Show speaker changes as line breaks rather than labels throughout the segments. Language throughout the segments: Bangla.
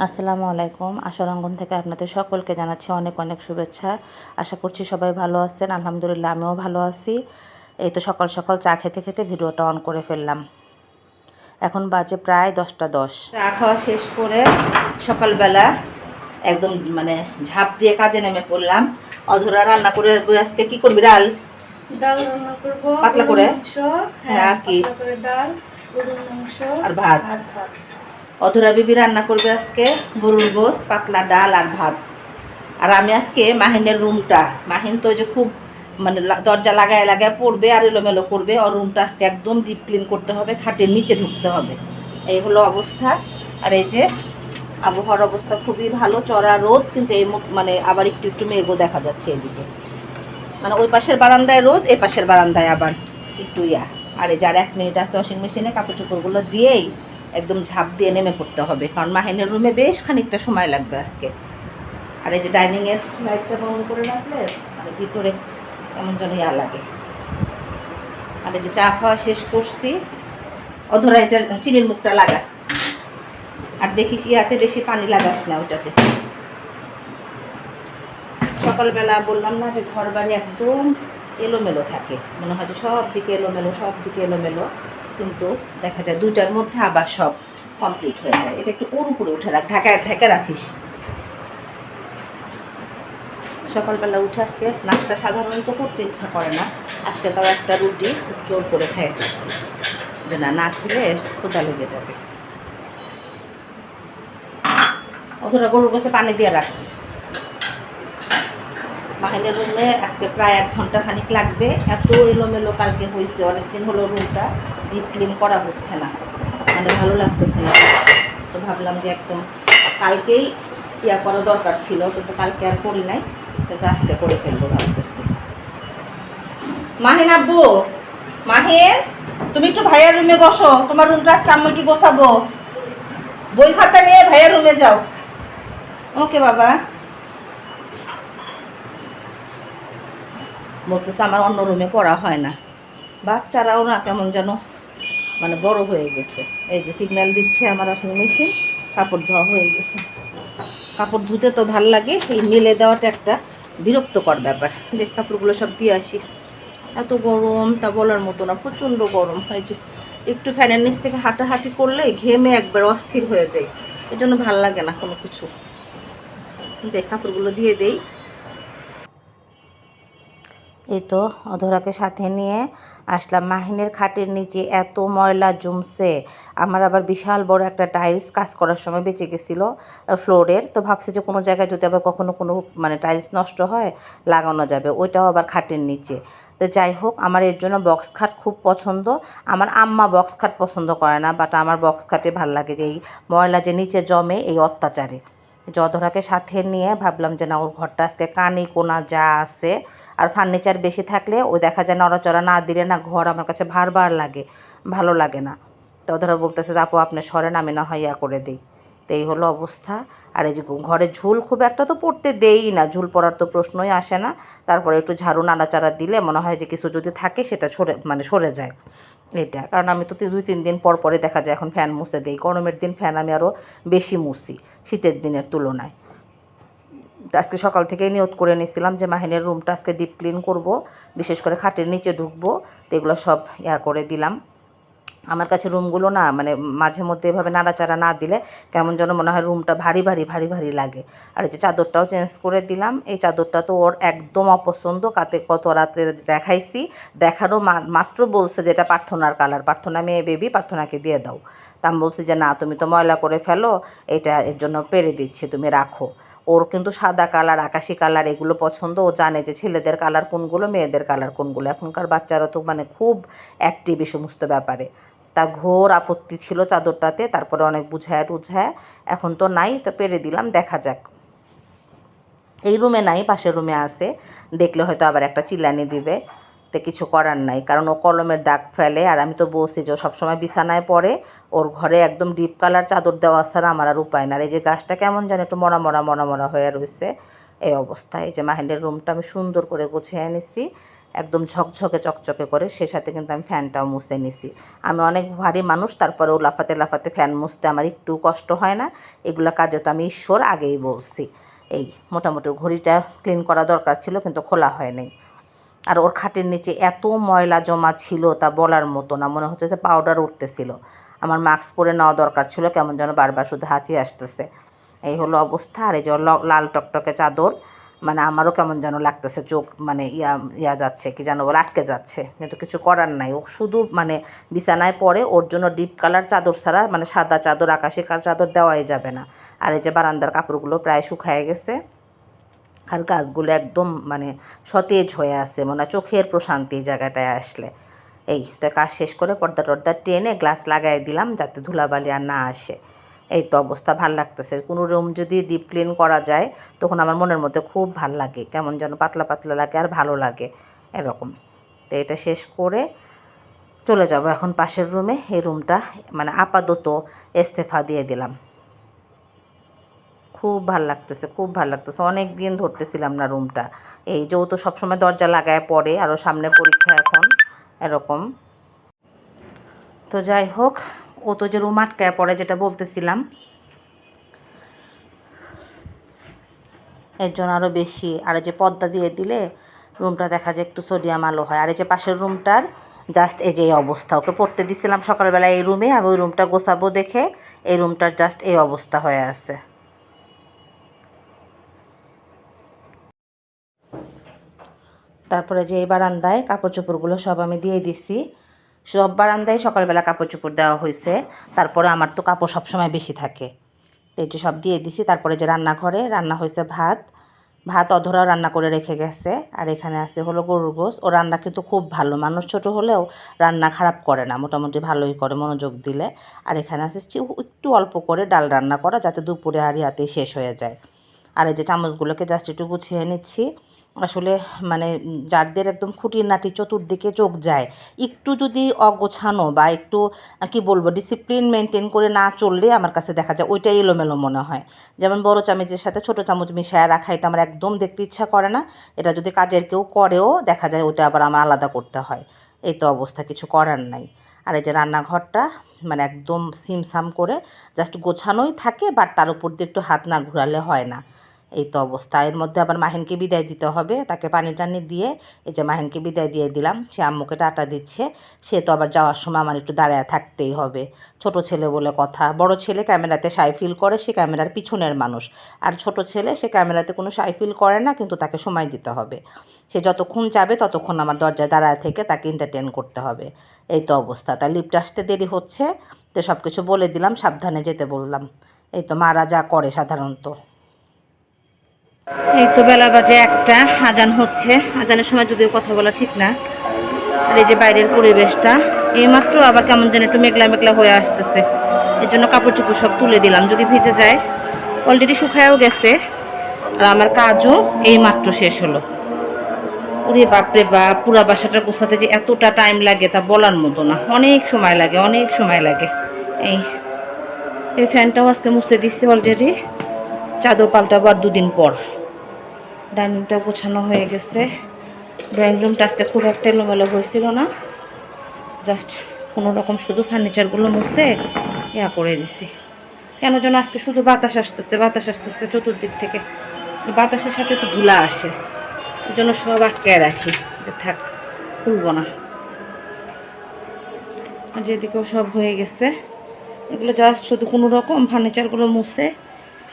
আসসালামু আলাইকুম। আশারঙ্গন থেকে আপনাদের সকলকে জানাচ্ছি অনেক অনেক শুভেচ্ছা। আশা করছি সবাই ভালো আছেন। আলহামদুলিল্লাহ আমিও ভালো আছি। এই তো সকাল সকাল চা খেতে খেতে ভিডিওটা অন করে ফেললাম। এখন বাজে প্রায় দশটা দশ। চা খাওয়া শেষ করে সকালবেলা একদম মানে ঝাঁপ দিয়ে কাজে নেমে পড়লাম। অধরা রান্না করে আজকে কি করবি ডাল?
ডাল রান্না করব
পাতলা করে? হ্যাঁ, আর কি?
ডাল
আর ভাত। অধরা বিবি রান্না করবে আজকে গরুর গোস পাতলা ডাল আর ভাত। আর আমি আজকে মাহিনের রুমটা, মাহিন তো যে খুব মানে দরজা লাগায় লাগায় পড়বে আর এলোমেলো করবে। ওর রুমটা আজকে একদম ডিপ ক্লিন করতে হবে, খাটের নিচে ঢুকতে হবে। এই হলো অবস্থা। আর এই যে আবহাওয়ার অবস্থা খুবই ভালো, চড়া রোদ, কিন্তু এই মানে আবার একটু একটু মেঘও দেখা যাচ্ছে এদিকে। মানে ওই পাশের বারান্দায় রোদ এই পাশের বারান্দায় আবার একটু ইয়া। আর এই যার এক মিনিট আছে ওয়াশিং মেশিনে কাপড় চোপড়গুলো দিয়েই একদম ঝাঁপ দিয়ে নেমে পড়তে হবে। কারণ মাহিনের রুমে বেশ খানিকটা সময় লাগবে আজকে। আর এই যে ডাইনিংয়ের লাইটটা বন্ধ করে রাখলে মানে ভিতরে কেমন যেন ইয়া লাগে। আর এই যে চা খাওয়া শেষ করছি, অধরা এটা চিনির মুখটা লাগা। আর দেখিস ইয়াতে বেশি পানি লাগাস না ওটাতে সকালবেলা বললাম না যে ঘর বাড়ি একদম এলোমেলো থাকে। মনে হয় যে সব দিকে এলোমেলো, সব দিকে এলোমেলো। কিন্তু দেখা যায় দুইটার মধ্যে আবার সব কমপ্লিট হয়ে যায়। এটা একটু ওর উপরে উঠে রাখ, ঢাকায়, ঢেকে রাখিস। সকালবেলা উঠে আজকে নাস্তা সাধারণত করতে ইচ্ছা করে না। আজকে তাও একটা রুটি জোর করে খাই যে না না খেলে ক্ষুদা লেগে যাবে। অতটা গরুর কাছে পানি দিয়ে রাখ। মাহিনের রুমে আজকে প্রায় এক ঘণ্টা খানিক লাগবে। এত এলোমেলো কালকে হয়েছে, অনেকদিন হলো রুমটা। ডিপ ক্লিন করা হচ্ছে না। মানে ভালো লাগতেছে না। তো ভাবলাম যে একদম কালকেই ইয়া করা দরকার ছিল, কিন্তু কালকে আর করি নাই। কিন্তু আজকে করে ফেলব ভাবতেছি। মাহিন আব্বু, মাহিন, তুমি একটু ভাইয়ার রুমে বসো। তোমার রুমটা আজকে আমি একটু বসাবো বই খাতা নিয়ে ভাইয়ার রুমে যাও। ওকে, বাবা। বলতেছে আমার অন্য রুমে পড়া হয় না। বাচ্চারাও না কেমন যেন মানে বড় হয়ে গেছে। এই যে সিগন্যাল দিচ্ছে আমার ওয়াশিং মেশিন কাপড় ধোয়া হয়ে গেছে। কাপড় ধুতে তো ভালো লাগে, এই মেলে দেওয়াটা একটা বিরক্তকর ব্যাপার। যে কাপড়গুলো সব দিয়ে আসি। এত গরম, তা বলার মতো না, প্রচণ্ড গরম। হয় যে একটু ফ্যানের নিচ থেকে হাঁটাহাঁটি করলে ঘেমে একবার অস্থির হয়ে যায়। এই জন্য ভালো লাগে না কোনো কিছু। যে কাপড়গুলো দিয়ে দেই। এই তো অধরাকে সাথে নিয়ে আসলাম। মাহিনের খাটের নিচে এত ময়লা জমছে। আমার আবার বিশাল বড় একটা টাইলস কাজ করার সময় বেঁচে গেছিল ফ্লোরের। তো ভাবছে যে কোনো জায়গায় যদি আবার কখনো কোনো মানে টাইলস নষ্ট হয়, লাগানো যাবে। ওইটাও আবার খাটের নিচে। তো যাই হোক, আমার এর জন্য বক্স খাট খুব পছন্দ। আমার আম্মা বক্স খাট পছন্দ করে না বাট আমার বক্স খাটে ভালো লাগে যে এই ময়লা যে নিচে জমে, এই অত্যাচারে। জধরাকে সাথে নিয়ে ভাবলাম যে না, ওর ঘরটা আজকে কানি কোনা যা আছে। আর ফার্নিচার বেশি থাকলে ওই দেখা যায় নড়াচড়া না দিলে না ঘর আমার কাছে ভার ভার লাগে, ভালো লাগে না। তো ধরো বলতেছে, আপু, আপনি সরেন, আমি না হয় ইয়া করে দিই। তো এই হলো অবস্থা। আর এই যে ঘরে ঝুল খুব একটা তো পড়তে দেই না, ঝুল পড়ার তো প্রশ্নই আসে না। তারপরে একটু ঝাড়ু নাড়াচাড়া দিলে মনে হয় যে কিছু যদি থাকে সেটা সরে মানে সরে যায়। এটা, কারণ আমি তো দুই তিন দিন পর পরে দেখা যায় এখন ফ্যান মুছতে দিই। গরমের দিন ফ্যান আমি আরও বেশি মুছি, শীতের দিনের তুলনায়। আজকে সকাল থেকেই নিয়ত করে নিয়েছিলাম যে মাহিনের রুমটা আজকে ডিপ ক্লিন করব, বিশেষ করে খাটের নিচে ঢুকবো, তো এগুলো সব ইয়া করে দিলাম। আমার কাছে রুমগুলো না মানে মাঝে মধ্যে এভাবে নাড়াচাড়া না দিলে কেমন যেন মনে হয় রুমটা ভারী ভারী ভারী ভারী লাগে। আর যে চাদরটাও চেঞ্জ করে দিলাম। এই চাদরটা তো ওর একদম অপছন্দ। কাতে কত রাতে দেখাইছি। দেখারও মাত্র বলছে যেটা প্রার্থনার কালার প্রার্থনা মেয়ে বেবি প্রার্থনাকে দিয়ে দাও। তা আমি বলছি যে না, তুমি তো ময়লা করে ফেলো। এটা এর জন্য পেরে দিচ্ছি, তুমি রাখো। ওর কিন্তু সাদা কালার আকাশি কালার এগুলো পছন্দ। ও জানে যে ছেলেদের কালার কোনগুলো, মেয়েদের কালার কোনগুলো। এখনকার বাচ্চারা তো মানে খুব অ্যাক্টিভ এই সমস্ত ব্যাপারে। তা ঘোর আপত্তি ছিল চাদরটাতে, তারপরে অনেক বুঝায় টুঝায়। এখন তো নাই, তো পেরে দিলাম, দেখা যাক। এই রুমে নাই, পাশের রুমে আছে। দেখলে হয়তো আবার একটা চিল্লানি দিবে, তো কিছু করার নাই, কারণ ও কলমের দাগ ফেলে, আর আমি তো বলছি যে সবসময় বিছানায় পড়ে, ওর ঘরে একদম ডিপ কালার চাদর দেওয়া ছাড়া আমার আর উপায় না আর এই যে গাছটা কেমন যেন একটু মরা মরা মরা মরা হয়ে রয়েছে এই অবস্থায় এই যে মাহিন্দের রুমটা আমি সুন্দর করে গুছিয়ে নিছি একদম ঝকঝকে, চকচকে করে। সে সাথে কিন্তু আমি ফ্যানটাও মুছে নিছি। আমি অনেক ভারী মানুষ, তারপরেও লাফাতে লাফাতে ফ্যান মুছতে আমার একটু কষ্ট হয় না। এগুলো কাজে তো আমি ঈশ্বর আগেই বলছি। এই মোটামুটি ঘড়িটা ক্লিন করা দরকার ছিল কিন্তু খোলা হয়নি আর ওর খাটের নিচে এত ময়লা জমা ছিল তা বলার মতো না, মনে হচ্ছে যে পাউডার উঠতেছিল। আমার মাস্ক পরে নেওয়া দরকার ছিল, কেমন যেন বারবার শুধু হাঁচি আসতেছে। এই হলো অবস্থা। আর এই যে লাল টকটকে চাদর মানে আমারও কেমন যেন লাগতেছে, চোখ মানে ইয়া ইয়া যাচ্ছে, কি যেন বলে, আটকে যাচ্ছে। কিন্তু কিছু করার নাই। ও শুধু মানে বিছানায় পড়ে, ওর জন্য ডিপ কালার চাদর ছাড়া মানে সাদা চাদর, আকাশি কালার চাদর দেওয়াই যাবে না। আর এই যে বারান্দার কাপড়গুলো প্রায় শুকায় গেছে আর গাছগুলো একদম মানে সতেজ হয়ে আছে, মনে চোখের প্রশান্তি জায়গাটায় আসলে। এই, তো কাজ শেষ করে পর্দা টর্দা টেনে গ্লাস লাগাই দিলাম যাতে ধুলাবালি আর না আসে। এই তো অবস্থা, ভালো লাগতেছে। কোনো রুম যদি ডিপ ক্লিন করা যায়, তখন আমার মনের মধ্যে খুব ভালো লাগে। কেমন যেন পাতলা পাতলা লাগে আর ভালো লাগে। এরকম। তো এটা শেষ করে চলে যাব এখন পাশের রুমে এই রুমটা মানে আপাতত ইস্তেফা দিয়ে দিলাম। খুব ভালো লাগতেছে, খুব ভালো লাগতেছে। অনেক দিন ধরতেছিলাম না রুমটা এই যেহেতু সবসময় দরজা লাগায় পড়ে আরও সামনে পরীক্ষা এখন, এরকম। তো যাই হোক ও তো যে রুম আটকায় পড়ে যেটা বলতেছিলাম। এর জন্য আরও বেশি। আর যে পর্দা দিয়ে দিলে রুমটা দেখা যায় একটু সোডিয়াম আলো হয়। আর এই যে পাশের রুমটার জাস্ট এই যে এই অবস্থা। ওকে পড়তে দিছিলাম সকালবেলা এই রুমে। আমি ওই রুমটা গোছাবো দেখে এই রুমটার জাস্ট এই অবস্থা হয়ে আছে। তারপরে যে এই বারান্দায় কাপড় চোপড়গুলো সব আমি দিয়ে দিছি। সব বারান্দায় সকালবেলা কাপড় চোপড় দেওয়া হয়েছে। তারপরে আমার তো কাপড় সবসময় বেশি থাকে। তো এই যে সব দিয়ে দিছি, তারপরে যে রান্নাঘরে রান্না হয়েছে ভাত। ভাত অধরাও রান্না করে রেখে গেছে। আর এখানে আছে হলো গরুর গোস ও রান্না কিন্তু খুব ভালো। মানুষ ছোট হলেও রান্না খারাপ করে না। মোটামুটি ভালোই করে মনোযোগ দিলে। আর এখানে আছে একটু অল্প করে ডাল রান্না করা, যাতে দুপুরে আর ইয়াতেই শেষ হয়ে যায়। আর এই যে চামচগুলোকে জাস্ট একটু গুছিয়ে নিচ্ছি। আসলে মানে যাদের একদম খুঁটিনাটি চতুর্দিকে চোখ যায়, একটু যদি অগোছানো বা একটু, কি বলব ডিসিপ্লিন মেনটেন করে না চললে আমার কাছে দেখা যায় ওইটাই এলোমেলো মনে হয়। যেমন বড় চামচের সাথে ছোট চামচ মিশায় রাখা এটা আমার একদম দেখতে ইচ্ছা করে না। এটা যদি কাজের কেউ করেও দেখা যায় ওটা আবার আমার আলাদা করতে হয়। এই তো অবস্থা, কিছু করার নাই। আর এই যে রান্নাঘরটা মানে একদম সিমসাম করে জাস্ট গোছানোই থাকে বাট তার উপর দিয়ে একটু হাত না ঘুরালে হয় না। এই তো অবস্থা। এর মধ্যে আবার মাহিনকে বিদায় দিতে হবে। তাকে পানি টানি দিয়ে এই যে মাহিনকে বিদায় দিয়ে দিলাম, সে আম্মুকে টাটা দিচ্ছে। সে তো আবার যাওয়ার সময় আমার একটু দাঁড়ায় থাকতেই হবে। ছোট ছেলে বলে কথা। বড় ছেলে ক্যামেরাতে সাই ফিল করে, সে ক্যামেরার পিছনের মানুষ। আর ছোট ছেলে, সে ক্যামেরাতে কোনো সাই ফিল করে না, কিন্তু তাকে সময় দিতে হবে। সে যতক্ষণ যাবে, ততক্ষণ আমার দরজায় দাঁড়ায় থেকে তাকে এন্টারটেন করতে হবে। এই তো অবস্থা। তার লিফ্ট আসতে দেরি হচ্ছে। তো সব কিছু বলে দিলাম, সাবধানে যেতে বললাম। এই তো মারা যা করে সাধারণত। এই তো বেলা বাজে একটা, আজান হচ্ছে। আজানের সময় যদিও কথা বলা ঠিক না। আর এই যে বাইরের পরিবেশটা, এইমাত্র আবার কেমন যেন একটু মেঘলা মেঘলা হয়ে আসতেছে। এর জন্য কাপড় চোপড় সব তুলে দিলাম, যদি ভিজে যায়। অলরেডি শুকায়ও গেছে। আর আমার কাজও এই মাত্র শেষ হলো। ওরে বাপরে বাপ, পুরা বাসাটা গোছাতে যে এতটা টাইম লাগে তা বলার মতো না। অনেক সময় লাগে, অনেক সময় লাগে। এই এই ফ্যানটাও আজকে মুছে দিচ্ছে অলরেডি চাদর পাল্টাবো আর দুদিন পর। ডাইনিংটা গোছানো হয়ে গেছে। ড্রয়িং রুমটা আজকে খুব একটা এলোমেলো হয়েছিল না। জাস্ট কোনো রকম শুধু ফার্নিচারগুলো মুছে ইয়া করে দিছি। কেন যেন আজকে শুধু বাতাস আসতেছে বাতাস আসতেছে চতুর্দিক থেকে। বাতাসের সাথে তো ধুলা আসে। ওই জন্য সব আটকায় রাখি যে থাক, খুলবো না। যেদিকেও সব হয়ে গেছে, এগুলো জাস্ট শুধু কোনো রকম ফার্নিচারগুলো মুছে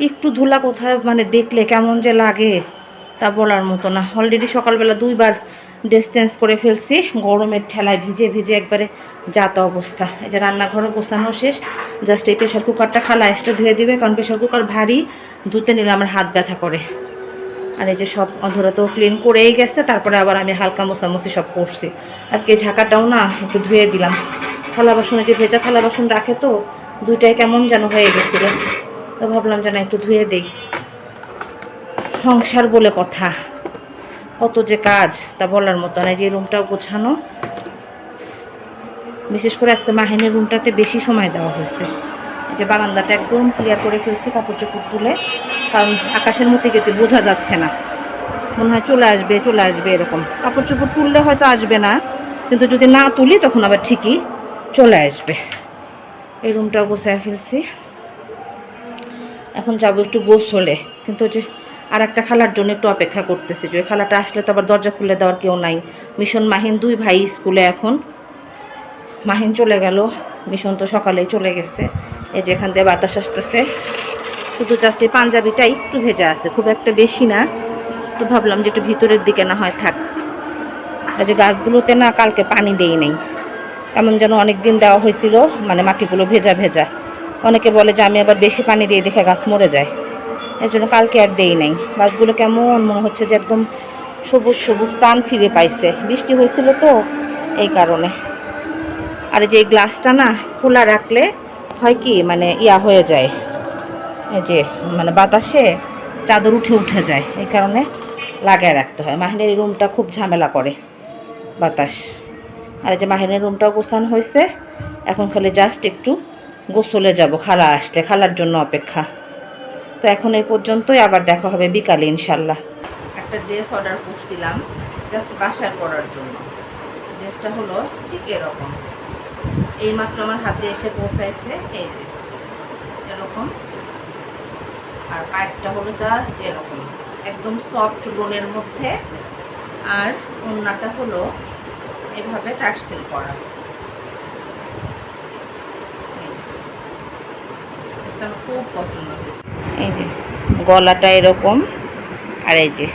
একটু ধুলা কোথায় মানে দেখলে কেমন যে লাগে তা বলার মতো না। অলরেডি সকালবেলা দুইবার ড্রেস চেঞ্জ করে ফেলছি, গরমের ঠেলায় ভিজে ভিজে একবারে যাতা অবস্থা। এই যে রান্নাঘরও গোছানো শেষ জাস্ট এই প্রেশার কুকারটা খালা এসটা ধুয়ে দিবে, কারণ প্রেশার কুকার ভারী, ধুতে নিলে আমার হাত ব্যথা করে। আর এই যে সব অধরা তো ক্লিন করেই গেছে, তারপরে আবার আমি হালকা মোছামুছি সব করছি। আজকে এই ঝাঁকাটাও না একটু ধুয়ে দিলাম। থালা বাসনে যে ভেজা থালা বাসন রাখে তো, দুইটাই কেমন যেন হয়ে গেছিল তো ভাবলাম যেন একটু ধুয়ে দেই। সংসার বলে কথা। কত যে কাজ, তা বলার মতো না যে রুমটাও গোছানো। বিশেষ করে আজকে মাহিনের রুমটাতে বেশি সময় দেওয়া হয়েছে। যে বারান্দাটা একদম ক্লিয়ার করে ফেলছি কাপড় চোপড় তুলে। কারণ আকাশের মধ্যে গেতে বোঝা যাচ্ছে না। মনে হয় চলে আসবে চলে আসবে এরকম। কাপড় চোপড় তুললে হয়তো আসবে না। কিন্তু যদি না তুলি, তখন আবার ঠিকই চলে আসবে। এই রুমটাও গোছায় ফেলছি। এখন যাব একটু গোসলে। কিন্তু যে আর একটা খালার জন্য একটু অপেক্ষা করতেছি। যে খালাটা আসলে তো আবার দরজা খুলে দেওয়ার কেউ নাই। মিশন মাহিন দুই ভাই স্কুলে এখন। মাহিন চলে গেল। মিশন তো সকালেই চলে গেছে। এই যে এখান দিয়ে বাতাস আসতেছে। শুধু এই পাঞ্জাবিটা একটু ভেজা আছে। খুব একটা বেশি না। তো ভাবলাম যে একটু ভিতরের দিকে না হয় থাক। এই যে গাছগুলোতে না কালকে পানি দেই নেই। কেমন যেন অনেক দিন দেওয়া হয়েছিল। মানে মাটিগুলো ভেজা ভেজা। অনেকে বলে যে আমি আবার বেশি পানি দিয়ে দেখে গাছ মরে যায়। এর জন্য কালকে আর দেই নাই। গাছগুলো কেমন মনে হচ্ছে যে একদম সবুজ সবুজ প্রাণ ফিরে পাইছে। বৃষ্টি হয়েছিল তো এই কারণে। আর যে গ্লাসটা না খোলা রাখলে হয় কি মানে ইয়া হয়ে যায়। এই যে মানে বাতাসে চাদর উঠে উঠে যায়। এই কারণে লাগায় রাখতে হয়। মাহিনের রুমটা খুব ঝামেলা করে বাতাস। আর এই যে মাহিনের রুমটাও গোছানো হয়েছে। এখন খালি জাস্ট একটু গোসলে যাব, খালা আসলে খালার জন্য অপেক্ষা। তো এখন এই পর্যন্তই, আবার দেখা হবে বিকালে ইনশাল্লাহ একটা ড্রেস অর্ডার করছিলাম, জাস্ট বাসার করার জন্য। ড্রেসটা হলো ঠিক এরকম। এইমাত্র আমার হাতে এসে পৌঁছাইছে, এই যে, এরকম। আর পাইপটা হলো জাস্ট এরকম, একদম সফট লোনের মধ্যে। আর ওড়নাটা হলো এভাবে টার্সেল করা এই যে। ড্রেসটা খুব পছন্দ এই যে, গলাটা এরকম, আর এই যে,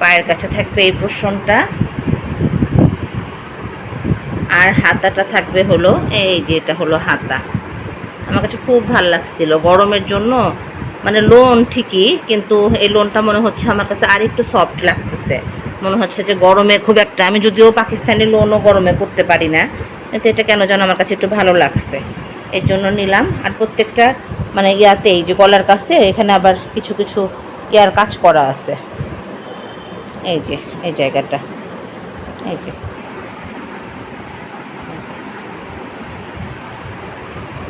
পায়ের কাছে থাকবে এই পোর্শনটা আর হাতাটা থাকবে হলো, এই যে এটা হলো হাতা। আমার কাছে খুব ভালো লাগছিল, গরমের জন্য মানে লোন ঠিকই, কিন্তু এই লোনটা মনে হচ্ছে আমার কাছে আর একটু সফট লাগতেছে। মনে হচ্ছে যে গরমে খুব একটা, আমি যদিও পাকিস্তানি লোনও গরমে করতে পারি না, কিন্তু এটা কেন যেন আমার কাছে একটু ভালো লাগছে। এর জন্য নিলাম। আর প্রত্যেকটা মানে ইয়াতে এই যে গলার কাছে, এখানে আবার কিছু কিছু ইয়ার কাজ করা আছে। এই যে, এই জায়গাটা। এই যে।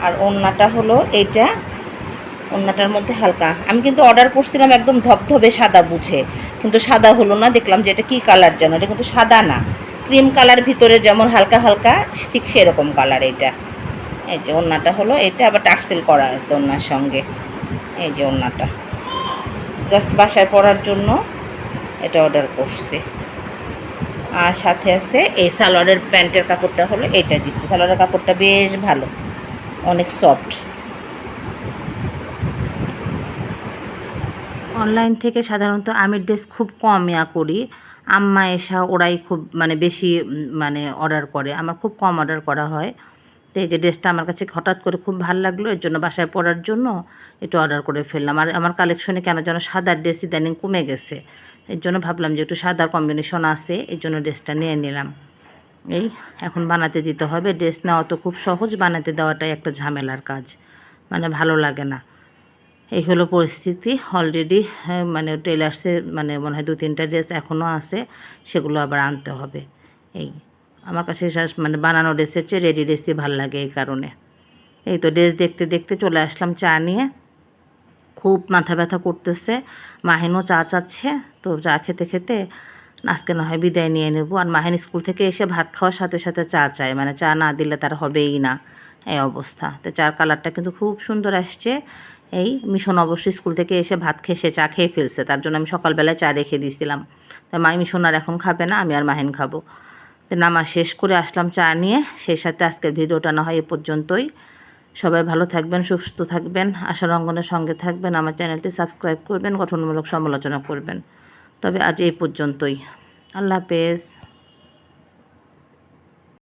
আর ওড়নাটা হলো এইটা। ওড়নাটার মধ্যে হালকা। আমি কিন্তু অর্ডার করছিলাম একদম ধবধবে সাদা বুঝে। কিন্তু সাদা হলো না, দেখলাম যে এটা কী কালার যেন। এটা কিন্তু সাদা না। ক্রিম কালার ভিতরে যেমন হালকা হালকা, ঠিক সেরকম কালার এইটা। এই যে ওড়নাটা হলো, এটা আবার টার্সেল করা আছে ওড়নার সঙ্গে। এই যে ওড়নাটা। জাস্ট বাসায় পরার জন্য এটা অর্ডার করছে। আর সাথে আছে এই সালোয়ারের প্যান্টের কাপড়টা হলো এটা দিচ্ছে। সালোয়ারের কাপড়টা বেশ ভালো, অনেক সফট অনলাইন থেকে সাধারণত আমি ড্রেস খুব কম ইয়া করি। আম্মা এসা ওরাই খুব মানে বেশি মানে অর্ডার করে। আমার খুব কম অর্ডার করা হয়। তো এই যে ড্রেসটা আমার কাছে হঠাৎ করে খুব ভালো লাগল, এর জন্য বাসায় পরার জন্য একটু অর্ডার করে ফেললাম। আর আমার কালেকশনে কেন যেন সাদার ড্রেস ইদানিং কমে গেছে। এর জন্য ভাবলাম যে একটু সাদার কম্বিনেশন আছে, এর জন্য ড্রেসটা নিয়ে নিলাম। এই এখন বানাতে দিতে হবে। ড্রেস নেওয়া তো খুব সহজ, বানাতে দেওয়াটাই একটা ঝামেলার কাজ। মানে ভালো লাগে না। এই হলো পরিস্থিতি। অলরেডি মানে টেলার্সে মানে মনে হয় দু তিনটা ড্রেস এখনও আছে, সেগুলো আবার আনতে হবে। এই আমার কাছে মানে বানানো ড্রেসের চেয়ে রেডি ড্রেসই ভালো লাগে এই কারণে। এই তো ড্রেস দেখতে দেখতে চলে আসলাম চা নিয়ে। খুব মাথা ব্যথা করতেছে, মাহিনও চা চাচ্ছে, তো চা খেতে খেতে আজকে না হয় বিদায় নিয়ে নেব। আর মাহিন স্কুল থেকে এসে ভাত খাওয়ার সাথে সাথে চা চায় মানে চা না দিলে তার হবেই না, এই অবস্থা। তো চার কালারটা কিন্তু খুব সুন্দর আসছে। এই মিশন অবশ্যই স্কুল থেকে এসে ভাত খেয়ে সে চা খেয়ে ফেলছে, তার জন্য আমি সকালবেলায় চা রেখে দিয়েছিলাম। তা মাই মিশন আর এখন খাবে না, আমি আর মাহিন খাব। নামা শেষ করে আসলাম চা নিয়ে। সেই সাথে আজকের ভিডিওটা না হয় এ পর্যন্তই। সবাই ভালো থাকবেন, সুস্থ থাকবেন আশার অঙ্গনের সঙ্গে থাকবেন, আমার চ্যানেলটি সাবস্ক্রাইব করবেন, গঠনমূলক সমালোচনা করবেন। তবে আজ এই পর্যন্তই। আল্লাহ হাফেজ।